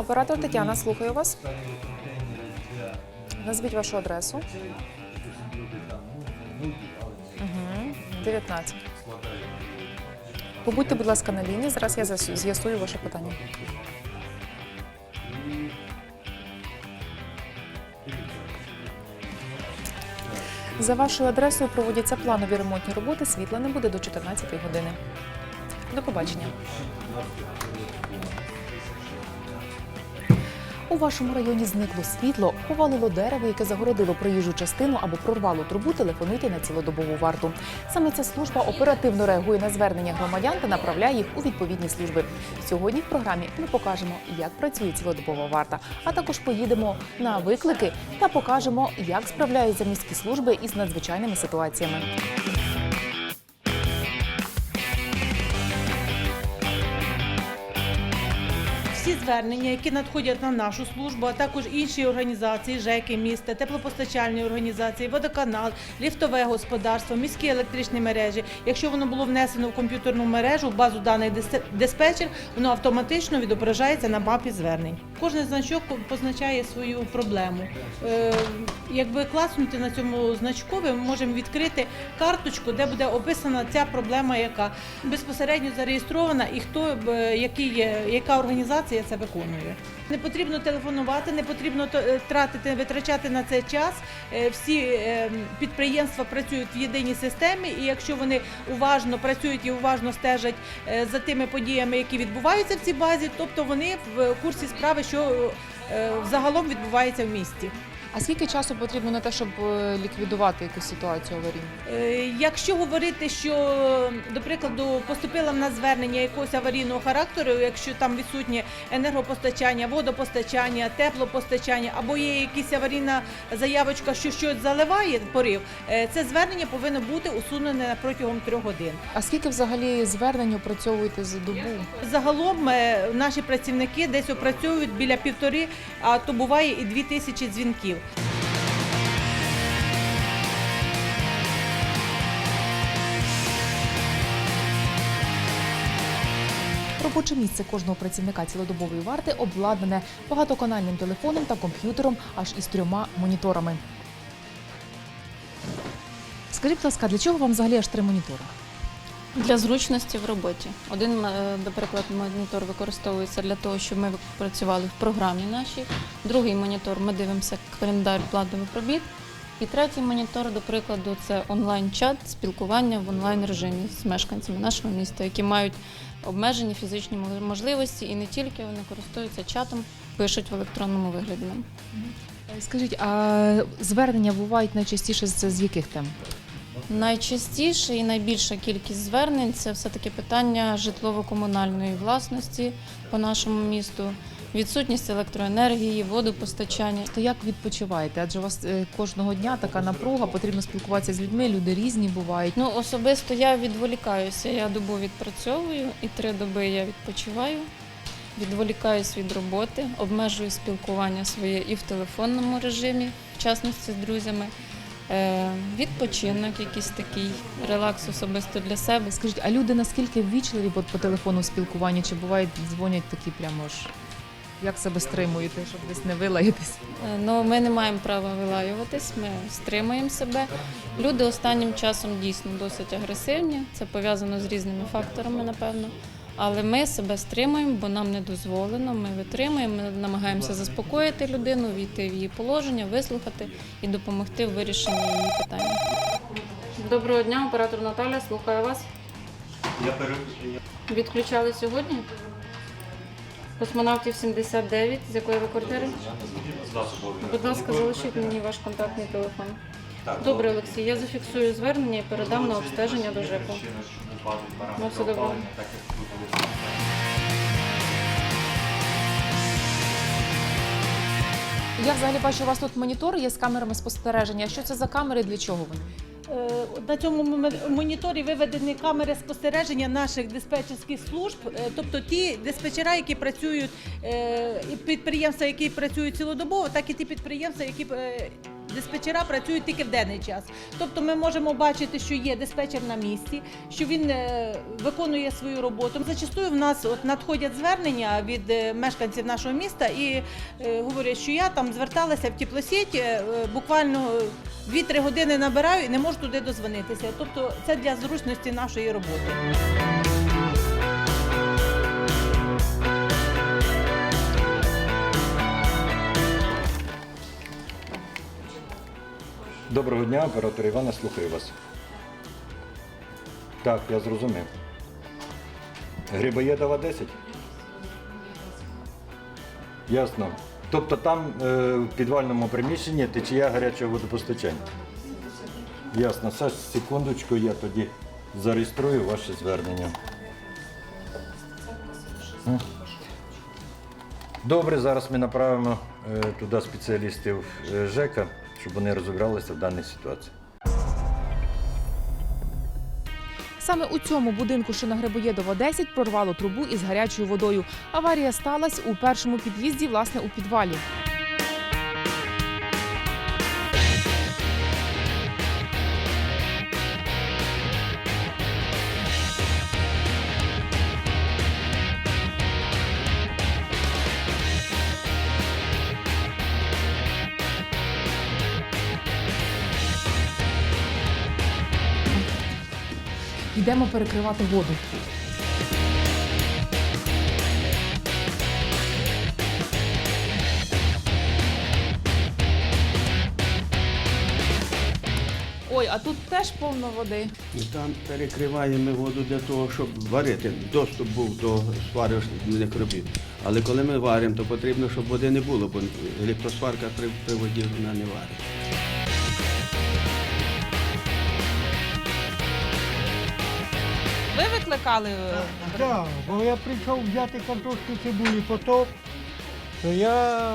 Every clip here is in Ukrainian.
оператор Тетяна, слухаю вас. Назвіть вашу адресу. Угу. 19. Побудьте, будь ласка, на лінії. Зараз я з'ясую ваше питання. За вашою адресою проводяться планові ремонтні роботи. Світла не буде до 14 години. До побачення. У вашому районі зникло світло, повалило дерево, яке загородило проїжджу частину або прорвало трубу. Телефонуйте на цілодобову варту. Саме ця служба оперативно реагує на звернення громадян та направляє їх у відповідні служби. Сьогодні в програмі ми покажемо, як працює цілодобова варта, а також поїдемо на виклики та покажемо, як справляються міські служби із надзвичайними ситуаціями. Звернення, які надходять на нашу службу, а також інші організації, ЖЕКи міста, теплопостачальні організації, водоканал, ліфтове господарство, міські електричні мережі. Якщо воно було внесено в комп'ютерну мережу, в базу даних диспетчер, воно автоматично відображається на мапі звернень. Кожен значок позначає свою проблему. Е, якби класнути на цьому значкові, ми можемо відкрити карточку, де буде описана ця проблема, яка безпосередньо зареєстрована, і хто б, який є, яка організація це виконує. Не потрібно телефонувати, не потрібно е, тратити, витрачати на це час. Е, Всі е, підприємства працюють в єдиній системі, і якщо вони уважно працюють і уважно стежать за тими подіями, які відбуваються в цій базі, тобто вони в курсі справи, що загалом відбувається в місті. А скільки часу потрібно на те, щоб е, ліквідувати якусь ситуацію аварійну? Е, Якщо говорити, що до прикладу поступило в нас звернення якогось аварійного характеру, якщо там відсутнє енергопостачання, водопостачання, теплопостачання або є якась аварійна заявочка, що щось заливає порив, е, це звернення повинно бути усунене протягом трьох годин. А скільки взагалі звернень опрацьовуєте за добу? Загалом наші працівники десь опрацьовують біля півтори, а то буває і дві тисячі дзвінків. Робоче місце кожного працівника цілодобової варти обладнане багатоканальним телефоном та комп'ютером аж із трьома моніторами. Скажіть, будь ласка, для чого вам взагалі аж три монітори? Для зручності в роботі. Один, е, наприклад, монітор використовується для того, щоб ми працювали в програмі нашій. Другий монітор ми дивимося календар планових робіт. І третій монітор, до прикладу, це онлайн-чат, спілкування в онлайн режимі з мешканцями нашого міста, які мають обмежені фізичні можливості і не тільки вони користуються чатом, пишуть в електронному вигляді. Е, Скажіть, а звернення бувають найчастіше з яких тем? Найчастіше і найбільша кількість звернень це все-таки питання житлово-комунальної власності по нашому місту, відсутність електроенергії, водопостачання. То як відпочиваєте? Адже у вас е, кожного дня така напруга, потрібно спілкуватися з людьми, люди різні бувають. Ну, особисто я відволікаюся. Я добу відпрацьовую і три доби я відпочиваю. Відволікаюсь від роботи, обмежую спілкування своє і в телефонному режимі, в частності з друзями. Е, відпочинок якийсь такий, релакс особисто для себе. Скажіть, а люди наскільки ввічливі по телефону в спілкуванні? Чи бувають дзвонять такі прямо ж? Як себе стримуєте, щоб десь не вилаятись? Е, Ну, ми не маємо права вилаюватись, ми стримуємо себе. Люди останнім часом дійсно досить агресивні. Це пов'язано з різними факторами, напевно. Але ми себе стримуємо, бо нам не дозволено. Ми витримуємо, ми намагаємося заспокоїти людину, війти в її положення, вислухати і допомогти в вирішенні її питання. Доброго дня, оператор Наталя, слухаю вас. Я. Відключали сьогодні? Космонавтів 79, з якої ви квартири? Будь ласка, залишіть мені ваш контактний телефон. Добре, Олексій, я зафіксую звернення і передам на обстеження до ЖЕКу. Ну, все добре. Я взагалі бачу, у вас тут монітор є з камерами спостереження. Що це за камери? Для чого вони? Е, На цьому моніторі виведені камери спостереження наших диспетчерських служб, е, тобто ті диспетчера, які працюють, е, і підприємства, які працюють цілодобово, так і ті підприємства, які е, Диспетчера працюють тільки в денний час. Тобто ми можемо бачити, що є диспетчер на місці, що він е, виконує свою роботу. Зачастую в нас от надходять звернення від е, мешканців нашого міста і е, говорять, що я там зверталася в теплосіть, буквально 2-3 години набираю і не можу туди дозвонитися. Тобто це для зручності нашої роботи. Доброго дня, оператор Івана, слухаю вас. Так, я зрозумів. Грибоєдова 10? Ясно. Тобто там е, в підвальному приміщенні течія гарячого водопостачання. Ясно. Саш, секундочку, я тоді зареєструю ваше звернення. Добре, зараз ми направимо е, туди спеціалістів е, ЖЕКа, щоб вони розібралися в даній ситуації. Саме у цьому будинку, що на Грибоєдова 10, прорвало трубу із гарячою водою. Аварія сталася у першому під'їзді, власне, у підвалі. Йдемо перекривати воду. Ой, а тут теж повно води. Там перекриваємо воду для того, щоб варити. Доступ був до сварочних робіт. Але коли ми варимо, то потрібно, щоб води не було, бо електросварка при, при воді вона не варить. Викликали? Так, бо я прийшов взяти картошку цибулі потоп, то я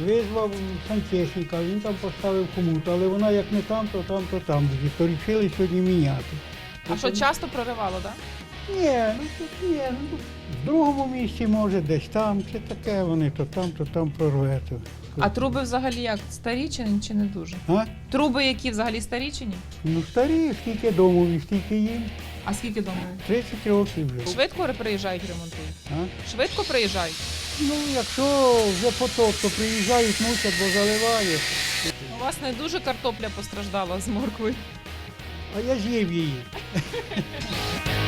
визвав сантехніка, він там поставив комут, але вона як не там, то там, то там. буде. То сьогодні міняти. А що часто проривало, так? Ні, ну тут ні, ну в другому місці може, десь там, це таке, вони то там, то там прорве. то. А труби взагалі як? Старі чи, чи не дуже? А? Труби, які взагалі старі чи ні? Ну старі, скільки домові, стільки їм. А скільки дома? 30 років вже. Швидко приїжджають ремонтують? А? Швидко приїжджають? Ну, якщо вже потоп, то приїжджають, мусять, бо заливає. У вас не дуже картопля постраждала з моркви. А я з'їв її.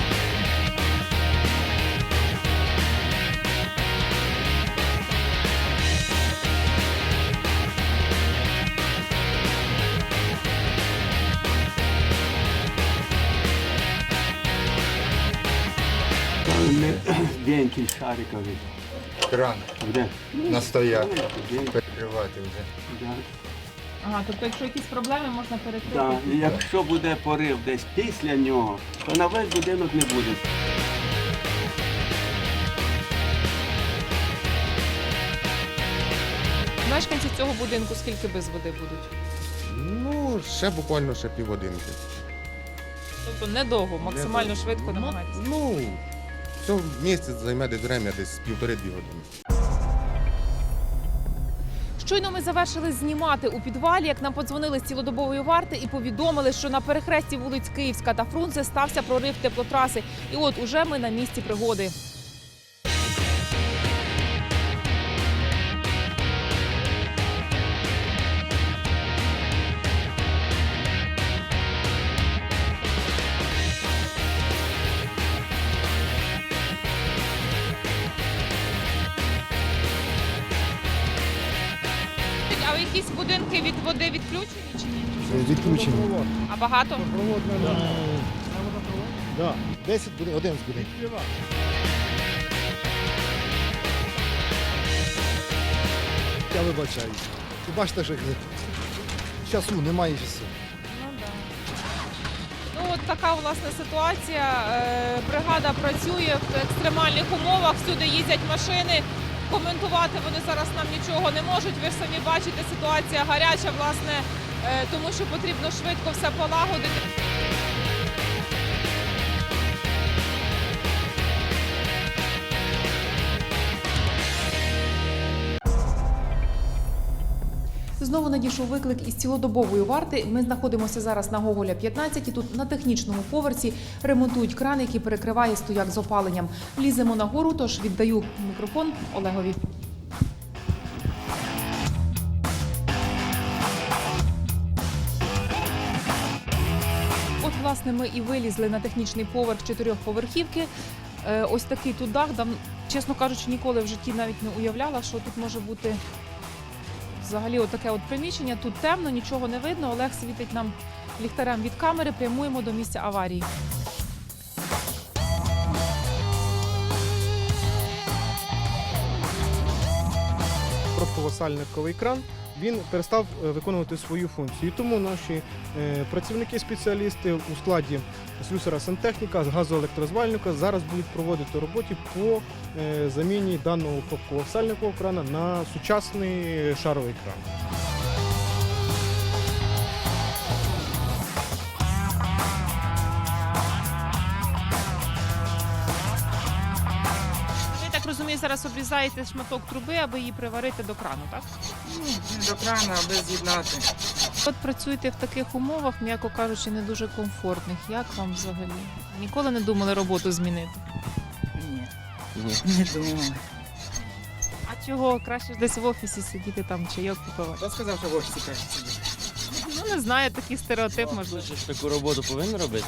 Там деньки шарикові. Кран Де? настояв Де? перекривати вже. Да. Ага, тобто якщо якісь проблеми, можна перекрити. Да. І якщо буде порив десь після нього, то на весь будинок не буде. Мешканці цього будинку скільки без води будуть? Ну, ще буквально ще півгодинки. Тобто недовго, максимально швидко намагайтеся. Ну, все місяць займе десь время, десь півтори-дві години. Щойно ми завершили знімати у підвалі, як нам подзвонили з цілодобової варти і повідомили, що на перехресті вулиць Київська та Фрунзе стався прорив теплотраси. І от уже ми на місці пригоди. Води відключені чи ні? Відключено. А багато? Да. 10 буде, 11 буде. Я вибачаюсь. Ви бачите, що часу немає часу. Ну от така власне ситуація. Е, Бригада працює в екстремальних умовах. Всюди їздять машини. Коментувати вони зараз нам нічого не можуть. Ви ж самі бачите, ситуація гаряча, власне, е, тому що потрібно швидко все полагодити. Знову надійшов виклик із цілодобової варти. Ми знаходимося зараз на Гоголя 15. і Тут на технічному поверсі ремонтують кран, який перекриває стояк з опаленням. Ліземо на гору, тож віддаю мікрофон Олегові. От, власне, ми і вилізли на технічний поверх чотирьохповерхівки. Е, Ось такий тут дах. Чесно кажучи, ніколи в житті навіть не уявляла, що тут може бути взагалі отаке от приміщення. Тут темно, нічого не видно. Олег світить нам ліхтарем від камери. Прямуємо до місця аварії. Пробково-сальниковий кран він перестав е, виконувати свою функцію. І тому наші е, працівники-спеціалісти у складі слюсера сантехніка з газоелектрозвальника зараз будуть проводити роботи по е, заміні даного пробково-сальникового крана на сучасний шаровий кран. Розумію, зараз обрізаєте шматок труби, аби її приварити до крану, так? До крана, аби з'єднати. От працюєте в таких умовах, м'яко кажучи, не дуже комфортних. Як вам взагалі? Ніколи не думали роботу змінити? Ні. Не думала. А чого краще ж десь в офісі сидіти там чайок попивати? Хто сказав, що в офісі краще сидіти? Ну не знаю, такий стереотип можливо. Таку роботу повинен робити?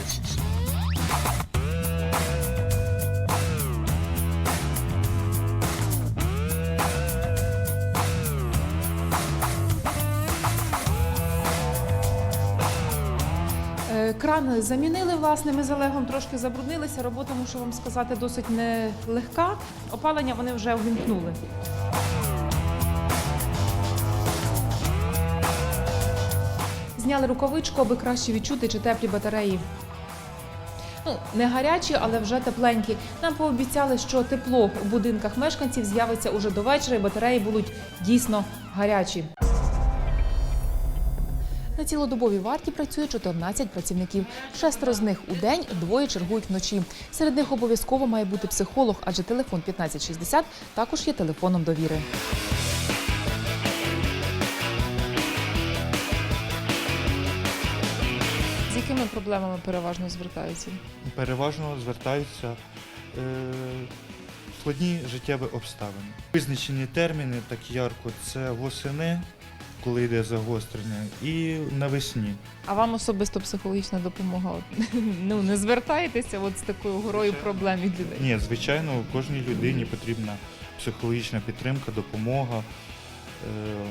Кран замінили, власне, ми з трошки забруднилися. Робота, мушу вам сказати, досить нелегка. Опалення вони вже увімкнули. Зняли рукавичку, аби краще відчути, чи теплі батареї. Ну, не гарячі, але вже тепленькі. Нам пообіцяли, що тепло у будинках мешканців з'явиться уже до вечора, і батареї будуть дійсно гарячі. На цілодобовій варті працює 14 працівників. Шестеро з них у день, двоє чергують вночі. Серед них обов'язково має бути психолог, адже телефон 1560 також є телефоном довіри. З якими проблемами переважно звертаються? переважно звертаються е, складні життєві обставини. Визначені терміни, так ярко, це восени, коли йде загострення, і навесні. А вам особисто психологічна допомога? От, Ну не звертаєтеся от з такою горою проблем від людей. Ні, звичайно, кожній людині потрібна психологічна підтримка, допомога. Е,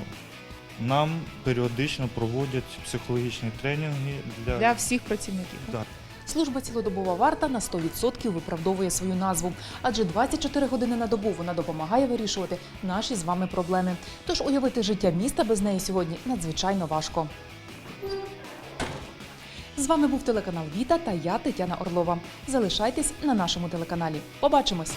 Нам періодично проводять психологічні тренінги для, Для всіх працівників. Да. Служба цілодобова варта на 100% виправдовує свою назву, адже 24 години на добу вона допомагає вирішувати наші з вами проблеми. Тож уявити життя міста без неї сьогодні надзвичайно важко. З вами був телеканал Віта та я Тетяна Орлова. Залишайтесь на нашому телеканалі. Побачимось!